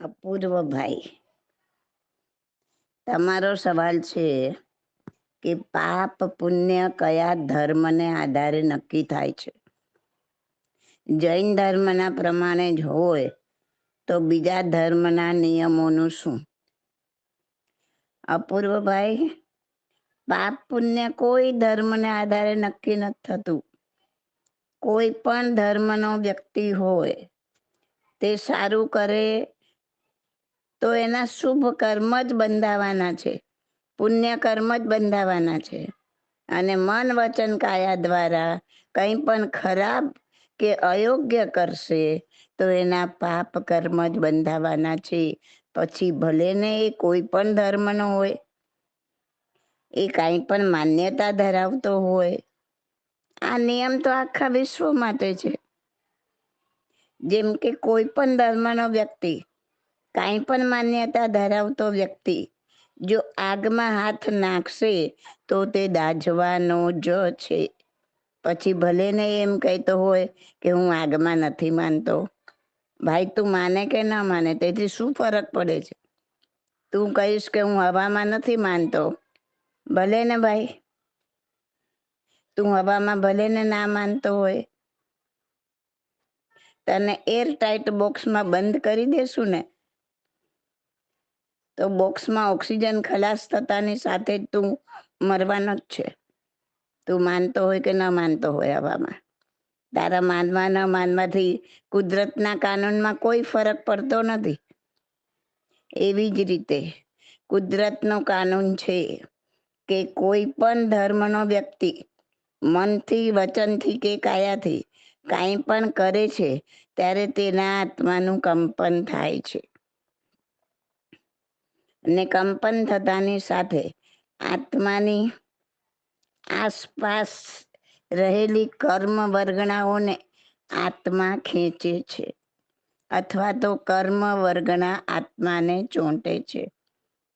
અપૂર્વભાઈ તમારો સવાલ છે કે પાપ પુણ્ય કયા ધર્મને આધારે નક્કી થાય છે? જૈન ધર્મના પ્રમાણે જ હોય તો બીજા ધર્મના નિયમોનું શું? અપૂર્વભાઈ પાપ પુણ્ય કોઈ ધર્મને આધારે નક્કી નથી થતું. કોઈ પણ ધર્મનો વ્યક્તિ હોય તે સારું કરે તો એના શુભ કર્મ જ બંધાવાના છે. પુણ્ય કર્મ જ બંધાવાના છે. અને મન વચન કાયા દ્વારા કંઈ પણ ખરાબ કે અયોગ્ય કરશે, તો એના પાપ કર્મ જ બંધાવાના છે. પછી ભલે ને એ કોઈ પણ ધર્મનો હોય, એ કાંઈ પણ માન્યતા ધરાવતો હોય, આ નિયમ તો આખા વિશ્વ માટે છે. જેમ કે કોઈ પણ ધર્મનો વ્યક્તિ કાંઈ પણ માન્યતા ધરાવતો વ્યક્તિ જો આગમાં હાથ નાખશે તો તે દાઝવાનો જ છે. પછી ભલે ને એમ કહેતો હોય કે હું આગમાં નથી માનતો. ભાઈ, તું માને કે ના માને? તેથી શું ફરક પડે છે? તું કહીશ કે હું હવામાં નથી માનતો. ભલે ને ભાઈ. તું હવામાં ભલે ને ના માનતો હોય. તને એર ટાઈટ બોક્સમાં બંધ કરી દેશું ને? તો બોક્સમાં ઓક્સિજન ખલાસ થતાની સાથે જ તું મરવાનો જ છે. તું માનતો હોય કે ન માનતો હોય હવામાં તારા માનવા ન માનવાથી કુદરતના કાનૂનમાં કોઈ ફરક પડતો નથી. એવી જ રીતે કુદરતનો કાનૂન છે કે કોઈ પણ ધર્મનો વ્યક્તિ મનથી, વચનથી કે કાયાથી કાંઈ પણ કરે છે, ત્યારે તેના આત્માનું કંપન થાય છે. ને કંપન થતાની સાથે આત્માની આસપાસ રહેલી કર્મ વર્ગણાઓને આત્મા ખેંચે છે અથવા તો કર્મ વર્ગણા આત્માને ચોંટે છે.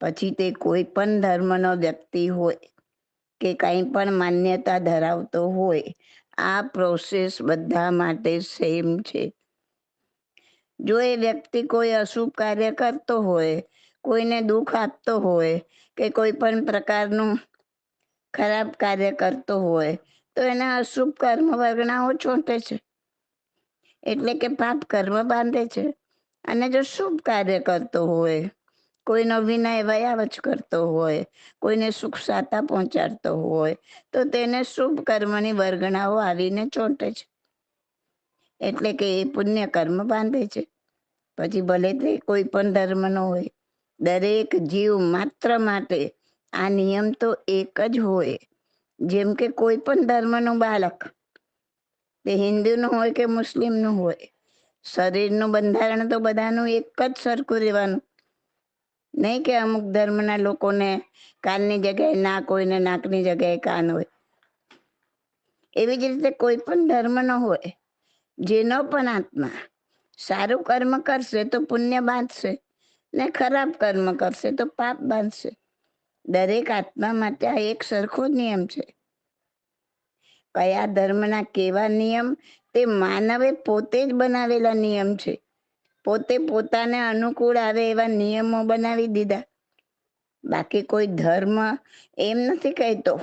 પછી તે કોઈ પણ ધર્મનો વ્યક્તિ હોય કે કંઈ પણ માન્યતા ધરાવતો હોય, આ પ્રોસેસ બધા માટે સેમ છે. જો એ વ્યક્તિ કોઈ અશુભ કાર્ય કરતો હોય કોઈને દુઃખ આપતો હોય કે કોઈ પણ પ્રકારનું ખરાબ કાર્ય કરતો હોય, તો એના અશુભ કર્મ વર્ગણાઓ ચોંટે છે. એટલે કે પાપ કર્મ બાંધે છે. અને જો શુભ કાર્ય કરતો હોય, કોઈનો વિનય વયાવચ કરતો હોય, કોઈને સુખ સાતા પહોંચાડતો હોય, તો તેને શુભ કર્મની વર્ગણાઓ આવીને ચોંટે છે. એટલે કે એ પુણ્ય કર્મ બાંધે છે. પછી ભલે તે કોઈ પણ ધર્મનો હોય દરેક જીવ માત્ર માટે આ નિયમ તો એક જ હોય. જેમ કે કોઈ પણ ધર્મનું બાળક, તે હિન્દુનું હોય કે મુસ્લિમનું હોય, શરીરનું બંધારણ તો બધાનું એક જ સરખું રહેવાનું. નહીં કે અમુક ધર્મના લોકોને કાનની જગ્યાએ નાક હોય ને નાકની જગ્યાએ કાન હોય. એવી જ રીતે કોઈ પણ ધર્મનો હોય, જેનો પણ આત્મા સારું કર્મ કરશે તો પુણ્ય બાંધશે. ને ખરાબ કર્મ કરશે તો પાપ બાંધશે. દરેક આત્મા માટે આ એક સરખો નિયમ છે. કયા ધર્મના કેવા નિયમ, તે માનવે પોતે જ બનાવેલા નિયમ છે. પોતે પોતાને અનુકૂળ આવે એવા નિયમો બનાવી દીધા. બાકી કોઈ ધર્મ એમ નથી કહેતો.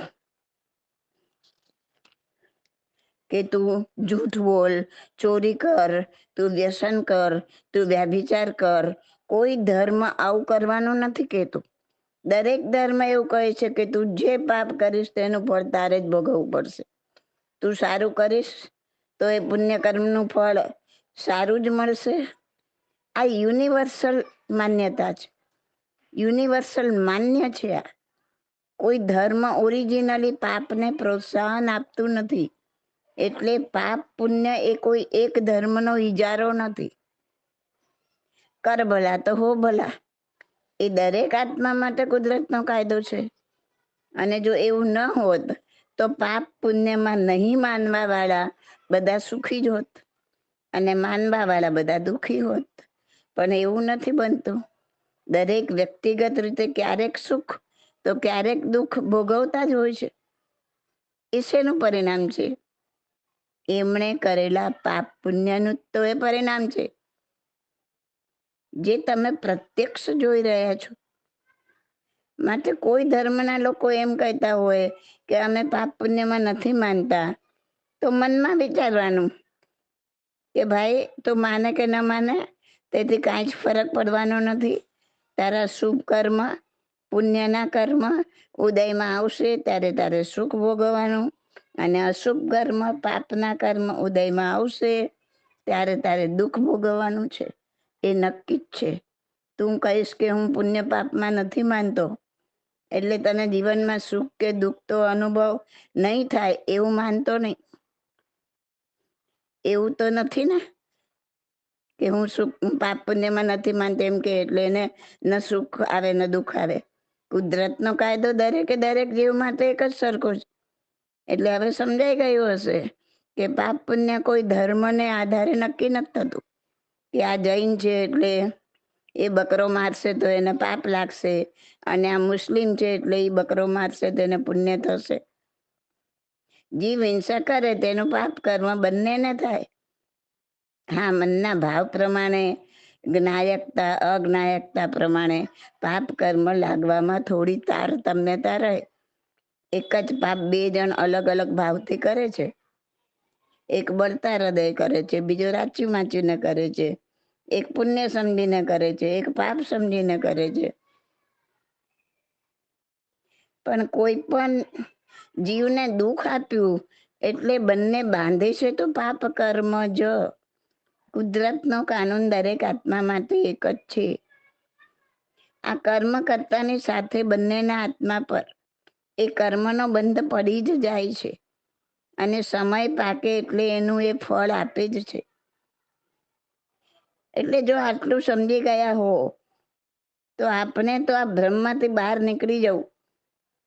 કે તું જૂઠ બોલ, ચોરી કર, તું વ્યસન કર, તું વ્યાભિચાર કર કોઈ ધર્મ આવું કરવાનું નથી કહેતું. દરેક ધર્મ એવું કહે છે કે તું જે પાપ કરીશ તેનું ફળ તારે જ ભોગવવું પડશે. તું સારું કરીશ તો એ પુણ્ય કર્મનું ફળ સારું જ મળશે. આ યુનિવર્સલ માન્યતા છે. યુનિવર્સલ માન્ય છે આ. કોઈ ધર્મ ઓરિજિનલી પાપને પ્રોત્સાહન આપતું નથી. એટલે પાપ પુણ્ય એ કોઈ એક ધર્મનો ઇજારો નથી. કર ભલા, તો હો ભલા. એ દરેક આત્મા માટે કુદરતનો કાયદો છે. અને જો એવું ન હોત, તો પાપ પુણ્યમાં નહીં માનવા વાળા બધા સુખી જ હોત. અને માનવા વાળા બધા દુખી હોત. પણ એવું નથી બનતું. દરેક વ્યક્તિગત રીતે ક્યારેક સુખ, તો ક્યારેક દુઃખ ભોગવતા જ હોય છે. એ શેનું પરિણામ છે? એમણે કરેલા પાપ પુણ્યનું તો એ પરિણામ છે. જે તમે પ્રત્યક્ષ જોઈ રહ્યા છો. માટે કોઈ ધર્મના લોકો એમ કહેતા હોય કે અમે પાપ પુણ્યમાં નથી માનતા. તો મનમાં વિચારવાનું કે ભાઈ, તું માને કે ન માને, તેથી કાંઈ જ ફરક પડવાનો નથી. તારા શુભ કર્મ, પુણ્યના કર્મ ઉદયમાં આવશે, ત્યારે તારે સુખ ભોગવવાનું. અને અશુભ કર્મ, પાપના કર્મ ઉદયમાં આવશે, ત્યારે તારે દુઃખ ભોગવવાનું છે. એ નક્કી જ છે. તું કહીશ કે હું પુણ્ય પાપમાં નથી માનતો. એટલે તને જીવનમાં સુખ કે દુઃખ તો અનુભવ નહીં થાય એવું માનતો નહીં. એવું તો નથી ને? કે હું સુખ પાપ પુણ્યમાં નથી માનતો એમ કે એટલે એને ન સુખ આવે, ન દુઃખ આવે. કુદરતનો કાયદો દરેકે દરેક જીવ માટે એક જ સરખો છે. એટલે હવે સમજાઈ ગયું હશે કે પાપ પુણ્ય કોઈ ધર્મને આધારે નક્કી નથી થતું. કે આ જૈન છે એટલે એ બકરો મારશે તો એને પાપ લાગશે. અને આ મુસ્લિમ છે એટલે એ બકરો મારશે તો એને પુણ્ય થશે. જીવ હિંસા કરે તેનું પાપ કર્મ બંને ને થાય. હા, મનના ભાવ પ્રમાણે, જ્ઞાયકતા, અજ્ઞાયકતા પ્રમાણે પાપ કર્મ લાગવામાં થોડી તારતમ્યતા રહે. એક જ પાપ બે જણ અલગ અલગ ભાવથી કરે છે. એક બળતા હૃદય કરે છે, બીજો રાચી માચીને કરે છે, એક પુણ્ય સમજીને કરે છે, એક પાપ સમજીને કરે છે. પણ કોઈ પણ જીવને દુઃખ આપ્યું એટલે બંને બાંધે છે તો પાપ કર્મ જ. કુદરતનો કાનૂન દરેક આત્મા માટે એક જ છે. આ કર્મ કરતાની સાથે બંનેના આત્મા પર એ કર્મનો બંધ પડી જ જાય છે. અને સમય પાકે એટલે એનું એ ફળ આપે જ છે. એટલે જો આટલું સમજી ગયા હો, તો આપણે તો આ ભ્રમમાંથી બહાર નીકળી જવું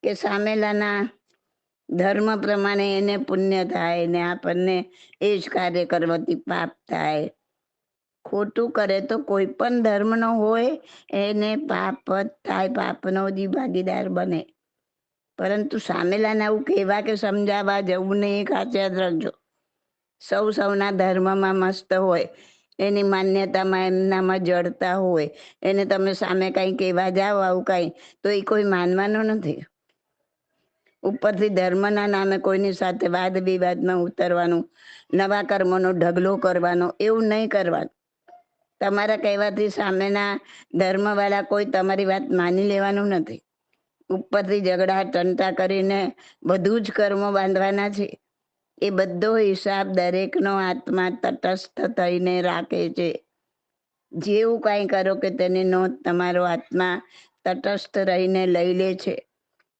કે સામેલાના ધર્મ પ્રમાણે એને પુણ્ય થાય ને આપણને એ જ કાર્ય કરવાથી પાપ થાય. ખોટું કરે તો કોઈ પણ ધર્મનો હોય, એને પાપ જ થાય, પાપનો જ ભાગીદાર બને. પરંતુ સામેલાને આવું કહેવા કે સમજાવવા જવું નહીં, એ ખાસિયાત રાખજો. સૌ સૌના ધર્મમાં મસ્ત હોય, એની માન્યતામાં એમનામાં જડતા હોય, એને તમે સામે કંઈ કહેવા જાઓ આવું કંઈ, તો એ કોઈ માનવાનું નથી. ઉપરથી ધર્મના નામે કોઈની સાથે વાદ વિવાદમાં ઉતરવાનું, નવા કર્મનો ઢગલો કરવાનો, એવું નહીં કરવાનું. તમારા કહેવાથી સામેના ધર્મવાળા કોઈ તમારી વાત માની લેવાનું નથી. ઉપરથી ઝઘડા, ટંટા કરીને બધું જ કર્મો બાંધવાના છે. એ બધો હિસાબ દરેકનો આત્મા તટસ્થ થઈને રાખે છે. જેવું કાંઈ કરો કે તેની નોંધ તમારો આત્મા તટસ્થ રહીને લઈ લે છે.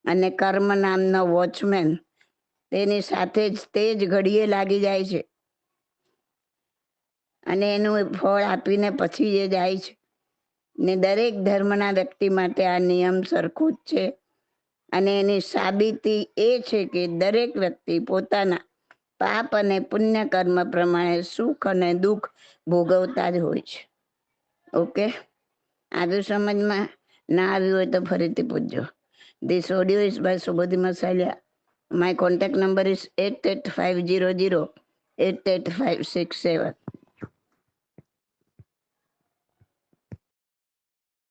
અને કર્મ નામનો વોચમેન તેની સાથે જ તે જ ઘડીએ લાગી જાય છે. અને એનું ફળ આપીને પછી એ જાય છે. ને દરેક ધર્મના વ્યક્તિ માટે આ નિયમ સરખું જ છે. અને એની સાબિતી એ છે કે દરેક વ્યક્તિ પોતાના પાપ અને પુણ્ય કર્મ પ્રમાણે સુખ અને દુઃખ ભોગવતા જ હોય છે ઓકે આવ્યું સમજમાં ના આવ્યું હોય તો ફરીથી પૂછજો This audio is by Subodhi Masalia. My contact number is 88500 88567.